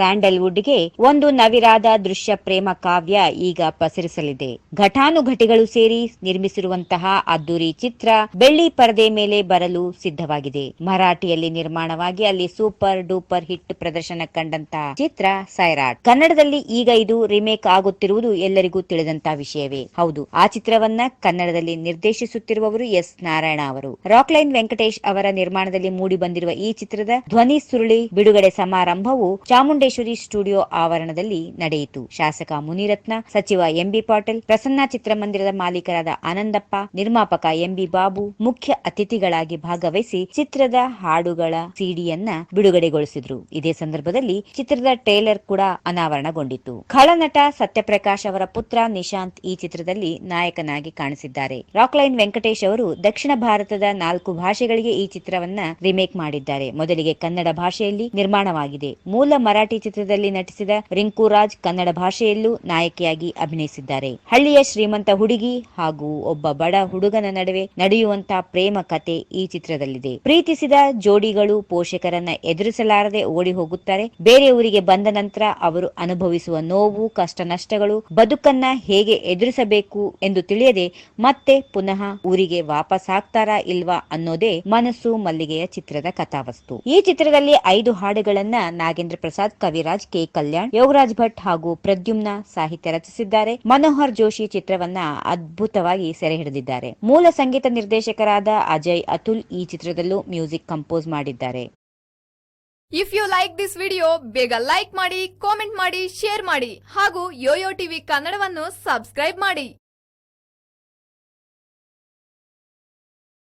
ಸ್ಯಾಂಡಲ್ವುಡ್ಗೆ ಒಂದು ನವಿರಾದ ದೃಶ್ಯ ಪ್ರೇಮ ಕಾವ್ಯ ಈಗ ಪಸರಿಸಲಿದೆ. ಘಟಾನುಘಟಿಗಳು ಸೇರಿ ನಿರ್ಮಿಸಿರುವಂತಹ ಅದ್ದೂರಿ ಚಿತ್ರ ಬೆಳ್ಳಿ ಪರದೆ ಮೇಲೆ ಬರಲು ಸಿದ್ಧವಾಗಿದೆ. ಮರಾಠಿಯಲ್ಲಿ ನಿರ್ಮಾಣವಾಗಿ ಅಲ್ಲಿ ಸೂಪರ್ ಡೂಪರ್ ಹಿಟ್ ಪ್ರದರ್ಶನ ಕಂಡಂತಹ ಚಿತ್ರ ಸೈರಾಟ್. ಕನ್ನಡದಲ್ಲಿ ಈಗ ಇದು ರಿಮೇಕ್ ಆಗುತ್ತಿರುವುದು ಎಲ್ಲರಿಗೂ ತಿಳಿದಂತಹ ವಿಷಯವೇ. ಹೌದು, ಆ ಚಿತ್ರವನ್ನ ಕನ್ನಡದಲ್ಲಿ ನಿರ್ದೇಶಿಸುತ್ತಿರುವವರು ಎಸ್ ನಾರಾಯಣ ಅವರು. ರಾಕ್ಲೈನ್ ವೆಂಕಟೇಶ್ ಅವರ ನಿರ್ಮಾಣದಲ್ಲಿ ಮೂಡಿ ಬಂದಿರುವ ಈ ಚಿತ್ರದ ಧ್ವನಿ ಸುರುಳಿ ಬಿಡುಗಡೆ ಸಮಾರಂಭವು ಚಾಮುಂಡೇಶ್ವರಿ ಸ್ಟುಡಿಯೋ ಆವರಣದಲ್ಲಿ ನಡೆಯಿತು. ಶಾಸಕ ಮುನಿರತ್ನ, ಸಚಿವ ಎಂಬಿ ಪಾಟೀಲ್, ಪ್ರಸನ್ನ ಚಿತ್ರಮಂದಿರದ ಮಾಲೀಕರಾದ ಆನಂದಪ್ಪ, ನಿರ್ಮಾಪಕ ಎಂಬಿ ಬಾಬು, ಮುಖ್ಯ ಅತಿಥಿಗಳಾಗಿ ಭಾಗವಹಿಸಿ ಚಿತ್ರದ ಹಾಡುಗಳ ಸಿಡಿಯನ್ನ ಬಿಡುಗಡೆಗೊಳಿಸಿದ್ರು. ಇದೇ ಸಂದರ್ಭದಲ್ಲಿ ಚಿತ್ರದ ಟ್ರೇಲರ್ ಕೂಡ ಅನಾವರಣಗೊಂಡಿತು ಖಳನಟ ಸತ್ಯಪ್ರಕಾಶ್ ಅವರ ಪುತ್ರ ನಿಶಾಂತ್ ಈ ಚಿತ್ರದಲ್ಲಿ ನಾಯಕನಾಗಿ ಕಾಣಿಸಿದ್ದಾರೆ. ರಾಕ್ಲೈನ್ ವೆಂಕಟೇಶ್ ಅವರು ದಕ್ಷಿಣ ಭಾರತದ ನಾಲ್ಕು ಭಾಷೆಗಳಿಗೆ ಈ ಚಿತ್ರವನ್ನ ರಿಮೇಕ್ ಮಾಡಿದ್ದಾರೆ. ಮೊದಲಿಗೆ ಕನ್ನಡ ಭಾಷೆಯಲ್ಲಿ ನಿರ್ಮಾಣವಾಗಿದೆ. ಮೂಲ ಮರಾಠಿ ಚಿತ್ರದಲ್ಲಿ ನಟಿಸಿದ ರಿಂಕು ರಾಜ್ ಕನ್ನಡ ಭಾಷೆಯಲ್ಲೂ ನಾಯಕಿಯಾಗಿ ಅಭಿನಯಿಸಿದ್ದಾರೆ. ಹಳ್ಳಿಯ ಶ್ರೀಮಂತ ಹುಡುಗಿ ಹಾಗೂ ಒಬ್ಬ ಬಡ ಹುಡುಗನ ನಡುವೆ ನಡೆಯುವಂತಹ ಪ್ರೇಮ ಕತೆ ಈ ಚಿತ್ರದಲ್ಲಿದೆ. ಪ್ರೀತಿಸಿದ ಜೋಡಿಗಳು ಪೋಷಕರನ್ನ ಎದುರಿಸಲಾರದೆ ಓಡಿ ಹೋಗುತ್ತಾರೆ ಬೇರೆ ಊರಿಗೆ ಬಂದ ನಂತರ ಅವರು ಅನುಭವಿಸುವ ನೋವು ಕಷ್ಟ ನಷ್ಟಗಳು ಬದುಕನ್ನ ಹೇಗೆ ಎದುರಿಸಬೇಕು ಎಂದು ತಿಳಿಯದೆ ಮತ್ತೆ ಪುನಃ ಊರಿಗೆ ವಾಪಸ್ ಆಗ್ತಾರಾ ಇಲ್ವಾ ಅನ್ನೋದೇ ಮನಸ್ಸು ಮಲ್ಲಿಗೆಯ ಚಿತ್ರದ ಕಥಾವಸ್ತು. ಈ ಚಿತ್ರದಲ್ಲಿ ಐದು ಹಾಡುಗಳನ್ನ ನಾಗೇಂದ್ರ ಪ್ರಸಾದ್ ಕವಿರಾಜ್, ಕೆ. ಕಲ್ಯಾಣ್, ಯೋಗರಾಜ್ ಭಟ್ ಹಾಗೂ ಪ್ರದ್ಯುಮ್ನ ಸಾಹಿತ್ಯ ರಚಿಸಿದ್ದಾರೆ. ಮನೋಹರ್ ಜೋಶಿ ಚಿತ್ರವನ್ನ ಅದ್ಭುತವಾಗಿ ಸೆರೆ ಹಿಡಿದಿದ್ದಾರೆ. ಮೂಲ ಸಂಗೀತ ನಿರ್ದೇಶಕರಾದ ಅಜಯ್ ಅತುಲ್ ಈ ಚಿತ್ರದಲ್ಲೂ ಮ್ಯೂಸಿಕ್ ಕಂಪೋಸ್ ಮಾಡಿದ್ದಾರೆ. If you like this video ಬೇಗ ಲೈಕ್ ಮಾಡಿ ಕಾಮೆಂಟ್ ಮಾಡಿ ಶೇರ್ ಮಾಡಿ ಹಾಗೂ ಯೋಯೋ ಟಿವಿ ಕನ್ನಡವನ್ನು ಸಬ್ಸ್ಕ್ರೈಬ್ ಮಾಡಿ.